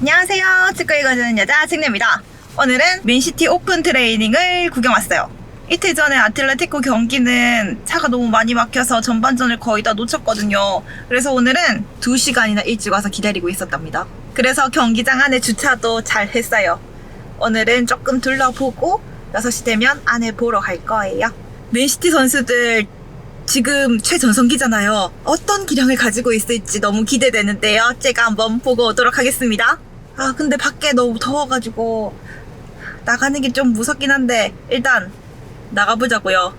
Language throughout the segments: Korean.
안녕하세요. 축구 읽어주는 여자 책내입니다. 오늘은 맨시티 오픈 트레이닝을 구경 왔어요. 이틀 전에 아틀레티코 경기는 차가 너무 많이 막혀서 전반전을 거의 다 놓쳤거든요. 그래서 오늘은 2시간이나 일찍 와서 기다리고 있었답니다. 그래서 경기장 안에 주차도 잘 했어요. 오늘은 조금 둘러보고 6시 되면 안에 보러 갈 거예요. 맨시티 선수들 지금 최전성기잖아요. 어떤 기량을 가지고 있을지 너무 기대되는데요. 제가 한번 보고 오도록 하겠습니다. 아, 근데 밖에 너무 더워가지고 나가는 게 좀 무섭긴 한데 일단 나가보자고요.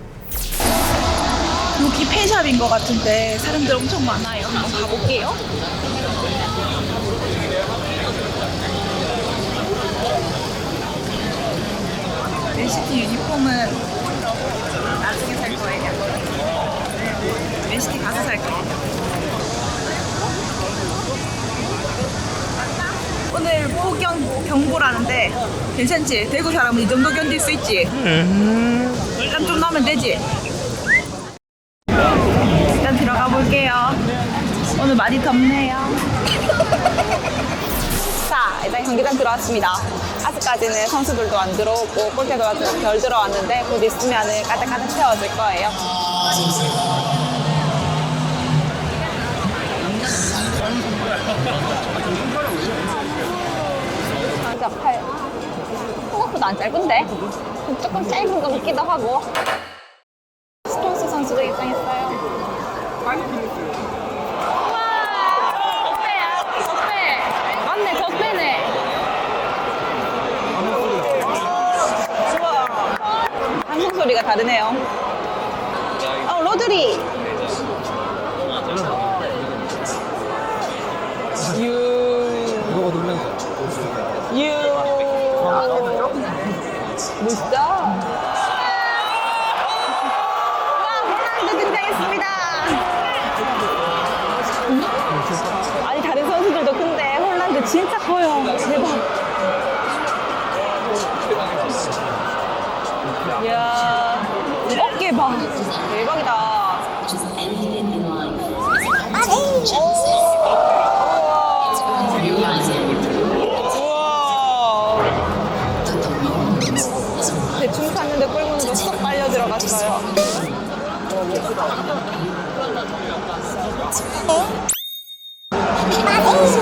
여기 펜샵인 것 같은데 사람들 엄청 많아요. 한번 가볼게요. 맨시티 유니폼은 나중에 살 거예요. 맨시티 가서 살 거예요. 오늘 폭염 경보라는데 괜찮지? 대구 사람은 이 정도 견딜 수 있지? 일단 좀 넣으면 되지? 일단 들어가 볼게요. 오늘 많이 덥네요. 자, 일단 경기장 들어왔습니다. 아직까지는 선수들도 안 들어오고 골대도 아직 덜 들어왔는데 곧 있으면 까딱까딱 채워질 거예요. 생각보다 안 짧은데? 조금 짧은 것 같기도 하고 대박이다. 우와. 대충 탔는데 꿀문으로 쏙 빨려 들어갔어요. Life.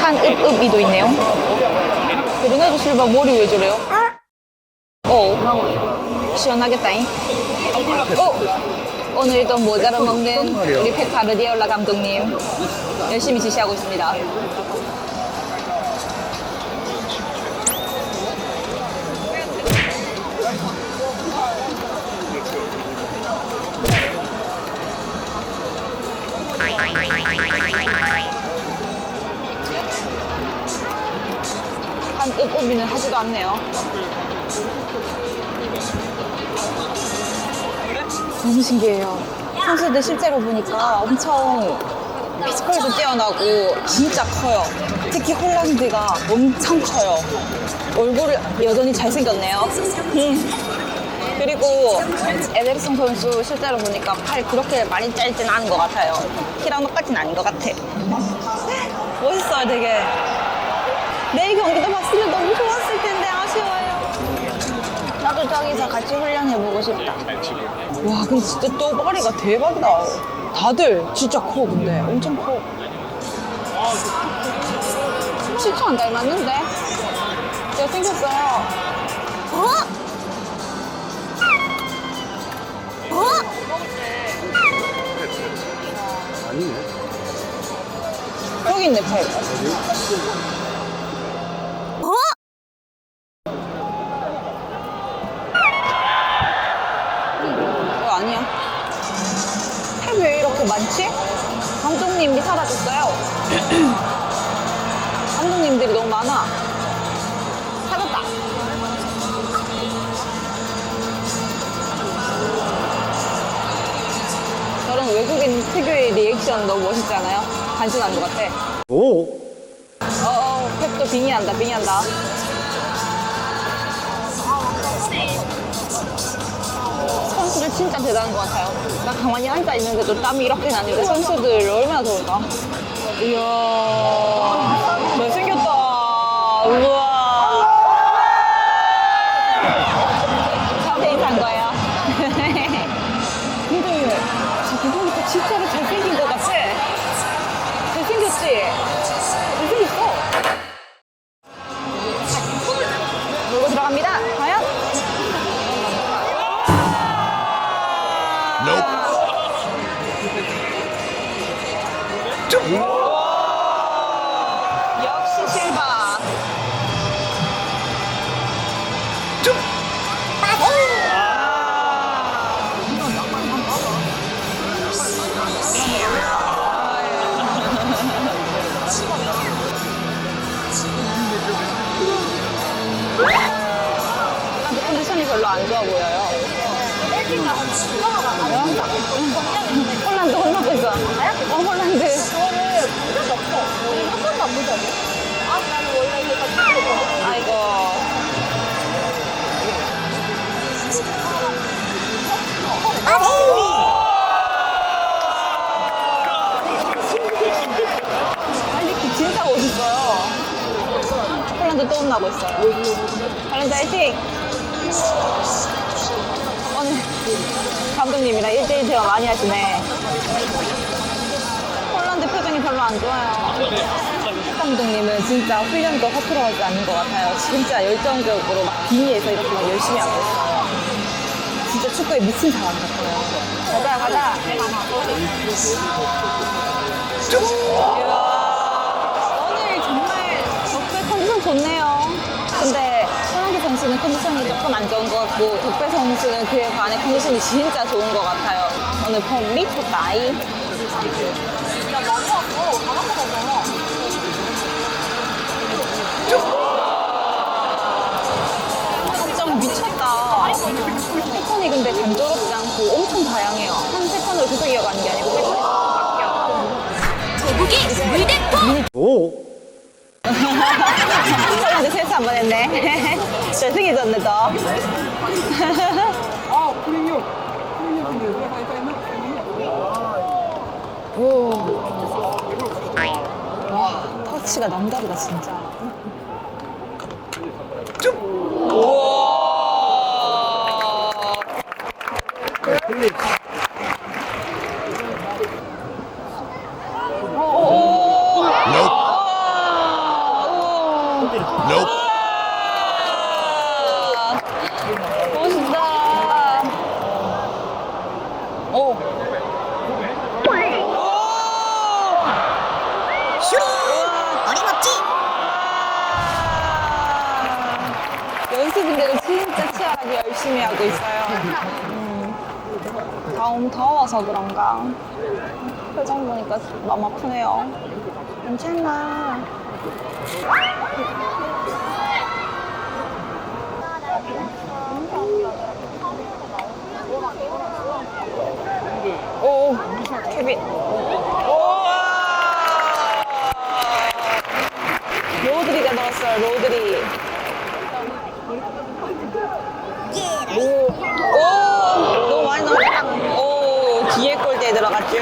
한읍읍이도 있네요. 베르나드 실바 머리 왜 저래요? 어, 시원하겠다잉. 어, 오늘 또 모자를 먹는 우리 펩 가르디올라 감독님 열심히 지시하고 있습니다. 한읍읍이는 하지도 않네요. 너무 신기해요. 선수들 실제로 보니까 엄청 피지컬도 뛰어나고 진짜 커요. 특히 홀란드가 엄청 커요. 얼굴을 여전히 잘생겼네요. 음. 그리고 에데르송 선수 실제로 보니까 팔이 그렇게 많이 짧진 않은 것 같아요. 키랑 똑같진 않은 것 같아. 멋있어요, 되게. 내일 경기도 봤으면 너무 좋았을 텐데 아쉬워요. 나도 저기서 같이 훈련해보고 싶다. 와, 근데 진짜 또바리가 대박이다. 다들 진짜 커, 근데. 엄청 커. 실초 안 닮았는데? 잘생겼어요. 어? 어? 아니네 여기 있네, 팔. 너무 멋있잖아요. 간지나는 것 같아. 오 어어, 펩도 빙의한다, 빙의한다. 선 선수들 진짜 대단한 것 같아요. 나 가만히 앉아 있는데도 땀이 이렇게 나는데 선수들 얼마나 더울까? 이야, 네. 홀란드 표정이 별로 안 좋아요. 감독님은 진짜 훈련도 허투루 하지 않는 것 같아요. 진짜 열정적으로 막 빙의해서 이렇게 막 열심히 하고 있어요. 진짜 축구에 미친 사람 같아요. 가자, 가자. 오늘 정말 덕배 컨디션 좋네요. 선수는 컨디션이 조금 안 좋은 것 같고 덕배 선수는 그에 반해 컨디션이 진짜 좋은 것 같아요. 오늘 폼 미쳤다이. 합정 미쳤다. 패턴이 근데 단조롭지 않고 엄청 다양해요. 한 패턴으로 계속 이어가는 게 아니고 패턴이 바뀌어. 거북이 물대포 오. 한 번 했네. 잘생겨졌네, 또. 오. 와, 터치가 남다르다, 진짜. 우와. 오. Nope. 멋있다. 오. 슈 어림없지 연습인데도 진짜 치열하게 열심히 하고 있어요. 음, 너무 더워서 그런가. 표정 보니까 마음 아프네요. 괜찮아. 오, 케빈. 우와! 로드리가 넣었어요, 로드리. 오, 오, 너무 많이 넣었다. 오, 뒤에 골대에 들어갔죠.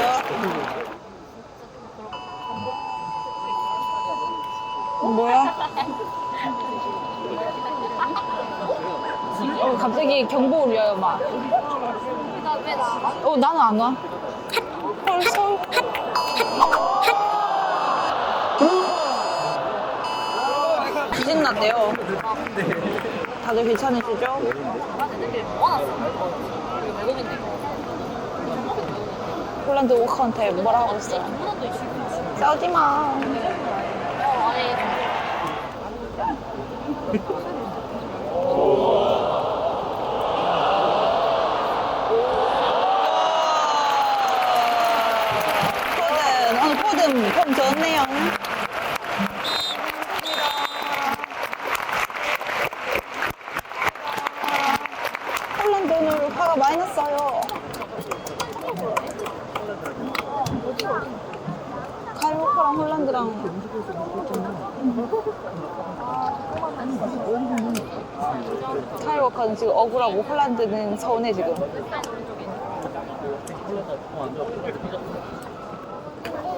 어, 뭐야? 어, 갑자기 경보 울려요, 막. 어, 나는 안 와. 귀신 났대요. 다들 괜찮으시죠? 홀란드 워커한테 뭐라 하고 있어요? 싸우지 마. 포든, 오늘 폼 좋네요. 홀란드 오늘 화가 많이 났어요. 카이모커랑 홀란드랑 카이워커는 지금 억울하고 홀란드는 서운해 지금.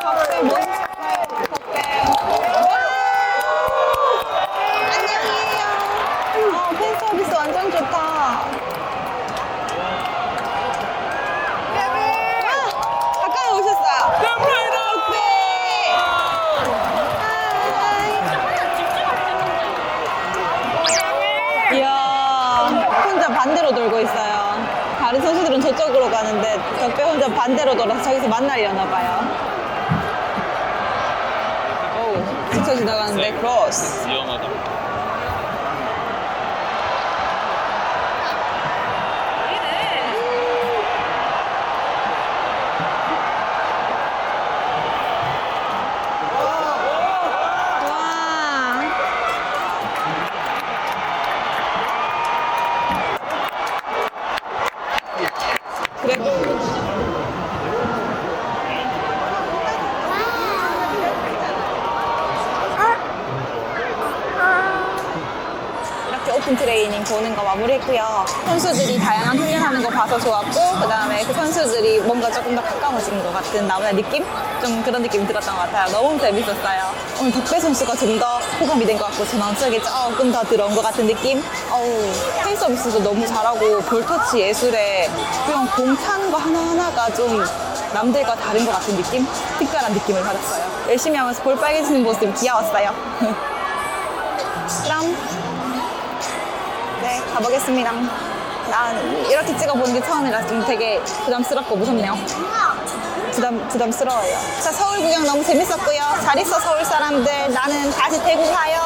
덕배 뭔 덕배. 안녕해요. 어, 팬 서비스 완전 좋다. 아, 가까이 오셨어요. 덕배. 하이. 이야, 혼자 반대로 돌고 있어요. 다른 선수들은 저쪽으로 가는데 덕배 혼자 반대로 돌아서 저기서 만나려나 봐요. 오, 스쳐 지나가는데 크로스. 와. 그래. 이렇게 오픈 트레이닝 보는 거 마무리했고요. 선수들이 다양한 훈련하는 거 봐서 좋았고, 그 다음에 그 선수들이 뭔가 조금 더 가까워진 것 같은 나무의 느낌? 좀 그런 느낌이 들었던 것 같아요. 너무 재밌었어요. 오늘 덕배 선수가 좀 더 호감이 된 것 같고, 제 마음속에 조금 더 들어온 것 같은 느낌? 어우, 페이 서비스도 너무 잘하고, 볼터치 예술에 그냥 공 타는 거 하나하나가 좀 남들과 다른 것 같은 느낌? 특별한 느낌을 받았어요. 열심히 하면서 볼 빨개지는 모습 귀여웠어요. 가보겠습니다. 난 이렇게 찍어보는 게 처음이라 좀 되게 부담스럽고 무섭네요. 부담, 부담스러워요. 자, 서울 구경 너무 재밌었고요. 잘 있어, 서울 사람들. 나는 다시 대구 가요.